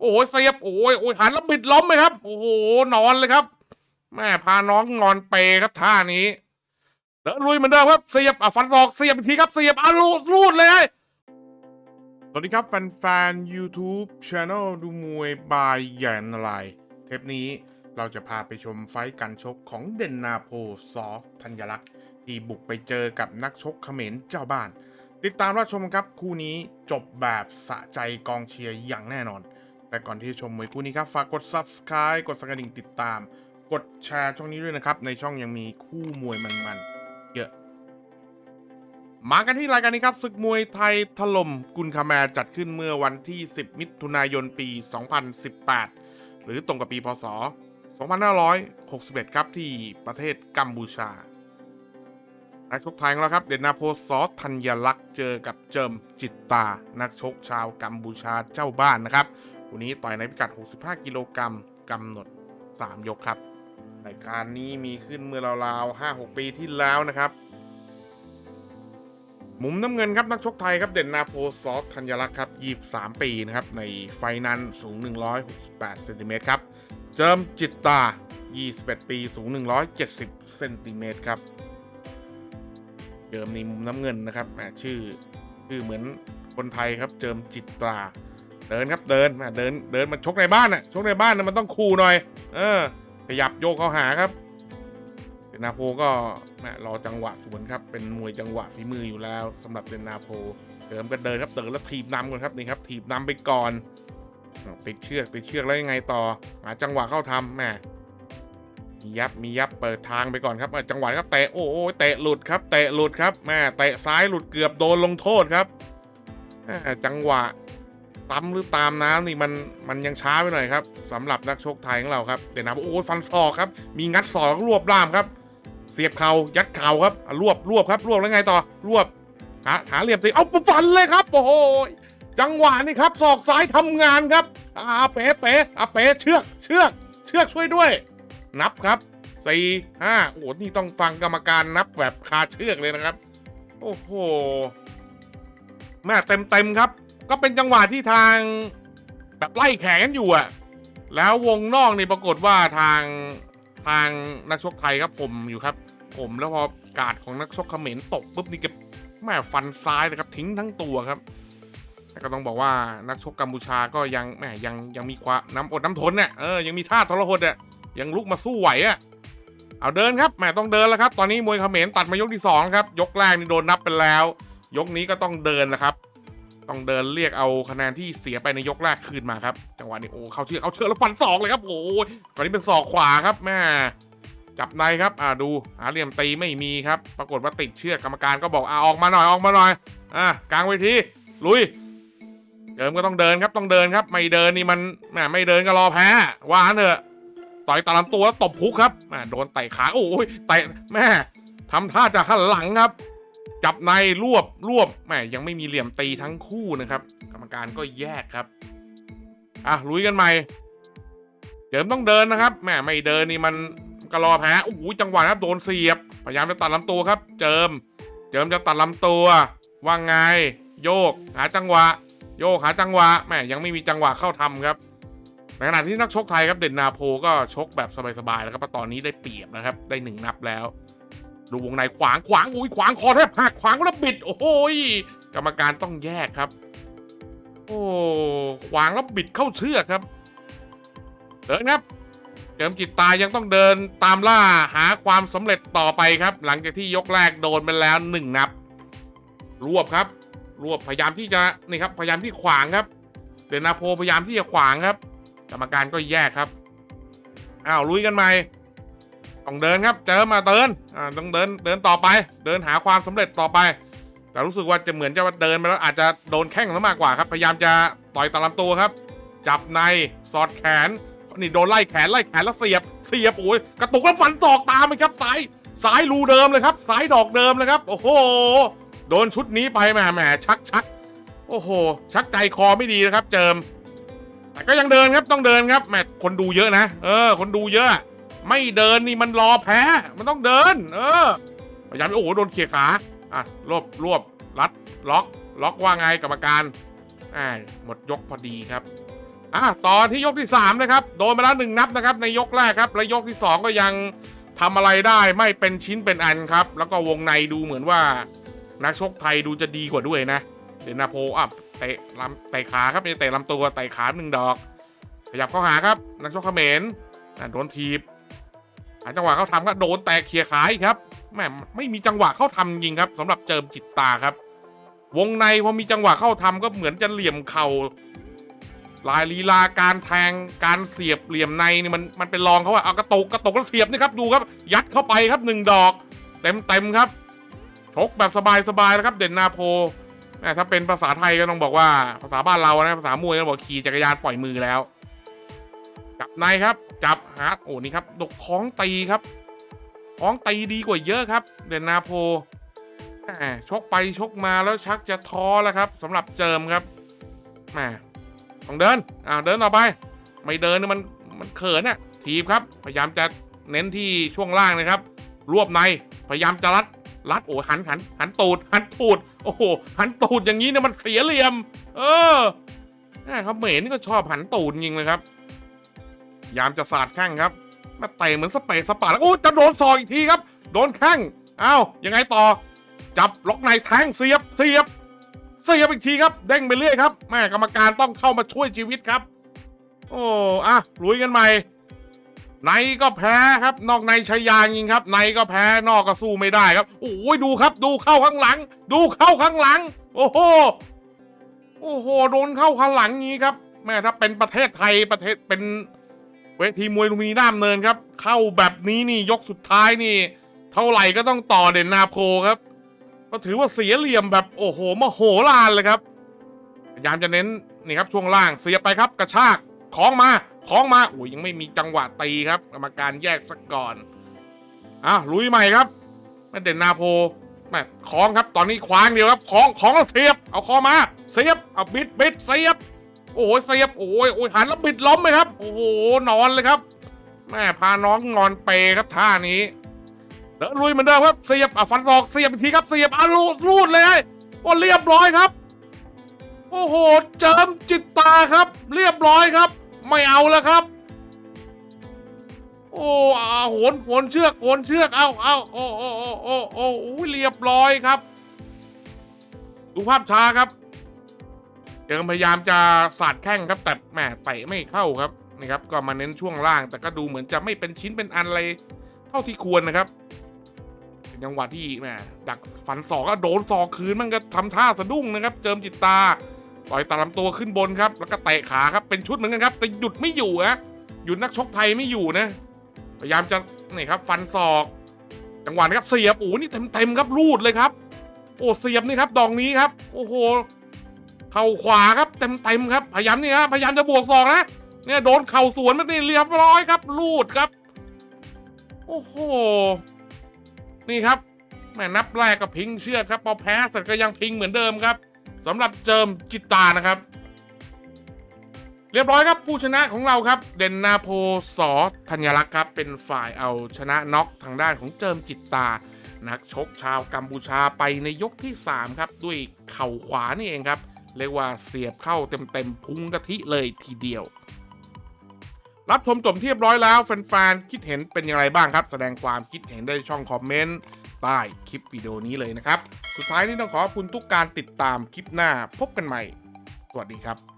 โอ้ยเสียบโอ้ยโอ้ยหันแล้วบิดล้มไหมครับ โอ้โหนอนเลยครับ แม่พาน้องนอนเปครับท่านี้เดินลุยเหมือนเดิมครับเสียบอะฟันศอกเสียบอีกทีครับเสียบอะรูดรูดเลยสวัสดีครับ แฟนๆ YouTube Channel ดูมวยบายแยนอะไร เทปนี้เราจะพาไปชมไฟท์การชกของเด่นนาโพซอธัญลักษณ์ ที่บุกไปเจอกับนักชกเขมรเจ้าบ้าน ติดตามรับชมครับคู่นี้จบแบบสะใจกองเชียร์อย่างแน่นอน แต่ก่อนที่จะชมมวยคู่นี้ครับ ฝากกด Subscribe กดสังกระดิ่งติดตาม กดแชร์ช่องนี้ด้วยนะครับ ในช่องยังมีคู่มวยมันๆเยอะ มากันที่รายการนี้ครับศึกมวยไทยถล่มกุลคาแมร์จัดขึ้นเมื่อวันที่ 10 มิถุนายนปี 2018 หรือตรงกับปีพศ 2561 ครับที่ประเทศกัมพูชานักชกไทยของเราครับ เดนนาโพซอธัญลักษณ์เจอกับเจิมจิตตา นักชกชาวกัมพูชาเจ้าบ้านนะครับ วันนี้ต่อยในพิกัด 65 กิโลกรัมกำหนด 3 ยกครับรายการนี้มีขึ้นเมื่อราวๆ5-6 ปีที่แล้วนะครับ มุมน้ำเงินครับนักชกไทยครับเด่นนาโพซอสธัญลักษณ์ครับ23 ปีนะครับ ในไฟนั้นสูง 168เซนติเมตรครับ เจิมจิตตา 21 ปีสูง 170เซนติเมตรครับเจิมในมุมน้ำเงินนะครับชื่อชื่อเหมือนคนไทยครับเจิมจิตตรา เดินครับเดินแหมเดินเดินมันชกในบ้านน่ะชกในบ้านน่ะมันต้องคูหน่อย เออขยับโยกเข้าหาครับเดนนาโพก็แม่รอจังหวะสวนครับเป็นมวยจังหวะฝีมืออยู่แล้วสำหรับเดนนาโพเดิมก็เดินครับเดินแล้วถีบนำก่อนครับนี่ครับถีบนำไปก่อนอ้าวติดเชือกติดเชือกแล้วยังไงต่อหาจังหวะเข้าทำแหม่มียับมียับเปิดทางไปก่อนครับจังหวะครับเตะโอ้โหเตะหลุดครับเตะหลุดครับแม่เตะซ้ายหลุดเกือบโดนลงโทษครับจังหวะ ซ้ำหรือตามน้ำนี่มันมันยังช้าไปหน่อยครับสำหรับนักชกไทยของเราครับเดนนาโพโอ้ฟันศอกครับ มีงัดศอกรวบล่ามครับ เสียบเข่ายัดเข่าครับรวบรวบครับรวบแล้วไงต่อรวบหาหาเหลี่ยมตีเอาฟันเลยครับโอ้โหจังหวะนี่ครับศอกซ้ายทำงานครับอาเป๋เป๋อาเป๋เชือกเชือกเชือกช่วยด้วย นับครับสี่ห้าโอ้โหนี่ต้องฟังกรรมการนับแบบคาเชือกเลยนะครับ โอ้โหแม่เต็มเต็มครับ ก็เป็นจังหวะที่ทางแบบไล่แข่งกันอยู่อะแล้ววงนอกนี่ปรากฏว่าทางทางนักชกไทยครับผมอยู่ครับ ผมแล้วพอกาดของนักชกเขมรตกปุ๊บนี่ก็แม่ฟันซ้ายเลยครับทิ้งทั้งตัวครับแต่ก็ต้องบอกว่านักชกกัมพูชาก็ยังแม่ยังยังมีความน้ำอดน้ำทนเนี่ยเออยังมีท่าทรหดอะยังลุกมาสู้ไหวอะเอาเดินครับแม่ต้องเดินแล้วครับ ตอนนี้มวยเขมรตัดมายกที่สองครับยกแรกนี่โดนนับไปแล้ว ยกนี้ก็ต้องเดินแล้วครับ ต้องเดินเรียกเอาคะแนนที่เสียไปในยกแรกคืนมาครับ จังหวะนี้โอ้เข้าเชือกเอาเชือกแล้วฟันศอกเลยครับโอ้ยตอนนี้เป็นศอกขวาครับแม่จับในครับอ่าดูหาเหลี่ยมตีไม่มีครับ ปรากฏว่าติดเชือกกรรมการก็บอกอ่าออกมาหน่อยออกมาหน่อยอ่ากลางเวทีลุยเดิมก็ต้องเดินครับต้องเดินครับ ไม่เดินนี่มันแหมไม่เดินก็รอแพ้ว่านเถอะต่อยตาลำตัวแล้วตบพุกครับแหมโดนเตะขาโอ้ยเตะแม่ทำท่าจะหันหลังครับ จับในรวบรวบแหมยังไม่มีเหลี่ยมตีทั้งคู่นะครับ กรรมการก็แยกครับ อะลุยกันใหม่เดิมต้องเดินนะครับแหมไม่เดินนี่มันก็รอแพ้โอ้โหจังหวะครับโดนเสียบ พยายามจะตัดลำตัวครับ เจิม เจิมจะตัดลำตัวว่างไง โยก หาจังหวะ โยกหาจังหวะแหมยังไม่มีจังหวะเข้าทำครับในขณะที่นักชกไทยครับเด่นนาโพก็ชกแบบสบายๆแล้วครับตอนนี้ได้เปรียบนะครับ ได้หนึ่งนับแล้ว ดูวงในขวางขวางอุ้ยขวางคอแทบหักขวางแล้วบิด โอ้โหยกรรมการต้องแยกครับ โอ้ขวางแล้วบิดเข้าเชือกครับเดินครับเจิมจิตตายังต้องเดินตามล่าหาความสำเร็จต่อไปครับ หลังจากที่ยกแรกโดนไปแล้วหนึ่งนับ รวบครับ รวบพยายามที่จะนี่ครับพยายามที่ขวางครับ เดนนาโพพยายามที่จะขวางครับ กรรมการก็แยกครับอ้าวลุยกันใหม่ ต้องเดินครับ เจอมาเดินอ่าต้องเดินเดินต่อไป เดินหาความสำเร็จต่อไป แต่รู้สึกว่าจะเหมือนจะเดินไปแล้วอาจจะโดนแข้งซะมากกว่าครับ พยายามจะต่อยตามลำตัวครับ จับในสอดแขนนี่โดนไล่แขนไล่แขนแล้วเสียบเสียบโอ้ยกระตุกแล้วฟันศอกตามไปครับซ้ายซ้ายรูเดิมเลยครับซ้ายดอกเดิมเลยครับ โอ้โหโดนชุดนี้ไปแหมแหมชักชักโอ้โห ชักใจคอไม่ดีนะครับ เจิม แต่ก็ยังเดินครับต้องเดินครับแหมคนดูเยอะนะ เออ คนดูเยอะ ไม่เดินนี่มันรอแพ้ มันต้องเดิน เออพยายามโอ้โหโดนเขี่ยขาอะรวบรวบรัดล็อก ล็อกว่าไงกรรมการอ่าหมดยกพอดีครับอะต่อที่ยกที่สามนะครับโดนมาแล้วหนึ่งนับนะครับในยกแรกครับ และยกที่สองก็ยังทำอะไรได้ไม่เป็นชิ้นเป็นอันครับ แล้วก็วงในดูเหมือนว่า นักชกไทยดูจะดีกว่าด้วยนะเดนนาโพอะเตะลำเตะขาครับเตะลำตัวเตะขาหนึ่งดอกขยับเข้าหาครับ นักชกเขมรโดนทีบ จังหวะเข้าทำก็โดนแตกเคลียร์ขาอีกครับแม่ไม่มีจังหวะเข้าทำจริงครับสำหรับเจิมจิตตาครับ วงในพอมีจังหวะเข้าทำก็เหมือนจะเหลี่ยมเข่าลายลีลาการแทงการเสียบเหลี่ยมในนี่มันมันเป็นรองเขาอะเอากระตกกระตกแล้วเสียบนี่ครับดูครับ ยัดเข้าไปครับหนึ่งดอก เต็มเต็มครับชกแบบสบายๆนะครับ เด่นนาโพแม่ถ้าเป็นภาษาไทยก็ต้องบอกว่าภาษาบ้านเรานะภาษามวยก็บอกขี่จักรยานปล่อยมือแล้ว จับในครับ จับฮาร์ดโอ้นี่ครับดกคล้องตีครับคล้องตีดีกว่าเยอะครับ เดนนาโพแหมชกไปชกมาแล้วชักจะท้อแล้วครับสำหรับเจิมครับแหมต้องเดินอ่าเดินต่อไป ไม่เดินนี่มันมันเขินน่ะทีบครับ พยายามจะเน้นที่ช่วงล่างนะครับ รวบในพยายามจะรัดรัดโอ้หันหันหันตูด หันตูดโอ้โหหันตูดอย่างนี้เนี่ยมันเสียเหลี่ยม เออแม่ครับเหมรนี่ก็ชอบหันตูดจริงเลยครับ ยายามจะสาดแข้งครับมาเตะเหมือนสเปซสปาแล้วโอ้จะโดนซอกอีกทีครับ โดนแข้งอ้าวยังไงต่อ จับล็อกในแทงเสียบเสียบเสียบอีกทีครับเด้งไปเรื่อยครับแม่กรรมการต้องเข้ามาช่วยชีวิตครับ โอ้อะลุยกันใหม่ในก็แพ้ครับ นอกในชายาจริงครับ ในก็แพ้นอกก็สู้ไม่ได้ครับโอ้ยดูครับ ดูเข้าข้างหลัง ดูเข้าข้างหลัง โอ้โหโอ้โหโดนเข้าข้างหลังงี้ครับ แม่ถ้าเป็นประเทศไทยประเทศเป็น เวทีมวยลุมพินีด้ามเนินครับ เข้าแบบนี้นี่ยกสุดท้ายนี่ เท่าไหร่ก็ต้องต่อเด่นนาโพครับ ก็ถือว่าเสียเหลี่ยมแบบโอ้โหมโหฬารเลยครับพยายามจะเน้นนี่ครับช่วงล่างเสียไปครับ กระชากคล้องมาคล้องมาโอ้ยยังไม่มีจังหวะตีครับกรรมการแยกสักก่อนอะลุยใหม่ครับม่เด่นนาโพแม่คล้องครับตอนนี้คว้างเดียวครับคล้องคล้องแล้วเสียบ เอาคอมา เสียบเอาบิดบิดเสียบ โอ้โหเสียบโอ้ยโอ้ยหันแล้วบิดล้มเลยครับ โอ้โหนอนเลยครับแม่พาน้องงอนเปครับท่านี้เดินลุยเหมือนเดิมครับเสียบอะฟันศอกเสียบอีกทีครับเสียบอะรูดรูดเลยโอ้เรียบร้อยครับ โอ้โหเจิมจิตตาครับ เรียบร้อยครับ ไม่เอาแล้วครับ โอ้อาโหนโหนเชือกโหนเชือกเอาเอาโอ้โอ้โอ้โอ้โอ้โอ้เรียบร้อยครับดูภาพช้าครับ เจิมพยายามจะสาดแข้งครับแต่แหมเตะไม่เข้าครับนี่ครับ ก็มาเน้นช่วงล่าง แต่ก็ดูเหมือนจะไม่เป็นชิ้นเป็นอันอะไรเท่าที่ควรนะครับเป็นจังหวะที่แหมดักฟันศอกก็โดนศอกคืนมันก็ทำท่าสะดุ้งนะครับ เจิมจิตตาปล่อยตาลำตัวขึ้นบนครับ แล้วก็เตะขาครับเป็นชุดเหมือนกันครับ แต่หยุดไม่อยู่ฮะหยุดนักชกไทยไม่อยู่นะ พยายามจะนี่ครับ ฟันศอก จังหวะนี้ครับเสียบโอ้นี่เต็มๆครับรูดเลยครับ โอ้เสียบนี่ครับดอกนี้ครับ โอ้โห เข่าขวาครับเต็มๆครับพยายามนี่ครับพยายามจะบวกศอกนะเนี่ยโดนเข่าสวนมันนี่เรียบร้อยครับรูดครับ โอ้โหนี่ครับแม่นับแรกก็พิงเชือกครับ พอแพ้เสร็จก็ยังพิงเหมือนเดิมครับสำหรับเจิมจิตตานะครับ เรียบร้อยครับผู้ชนะของเราครับ เดนนาโพสอธัญลักษณ์ครับ เป็นฝ่ายเอาชนะน็อกทางด้านของเจิมจิตตา นักชกชาวกัมพูชาไปในยกที่ 3 ครับ ด้วยเข่าขวานี่เองครับ เรียกว่าเสียบเข้าเต็มๆพุงกะทิเลยทีเดียว รับชมจบเรียบร้อยแล้วแฟนๆคิดเห็นเป็นอย่างไรบ้างครับ แสดงความคิดเห็นได้ช่องคอมเมนต์ใต้คลิปวิดีโอนี้เลยนะครับ สุดท้ายนี้ต้องขอขอบคุณทุกการติดตามคลิปหน้าพบกันใหม่ สวัสดีครับ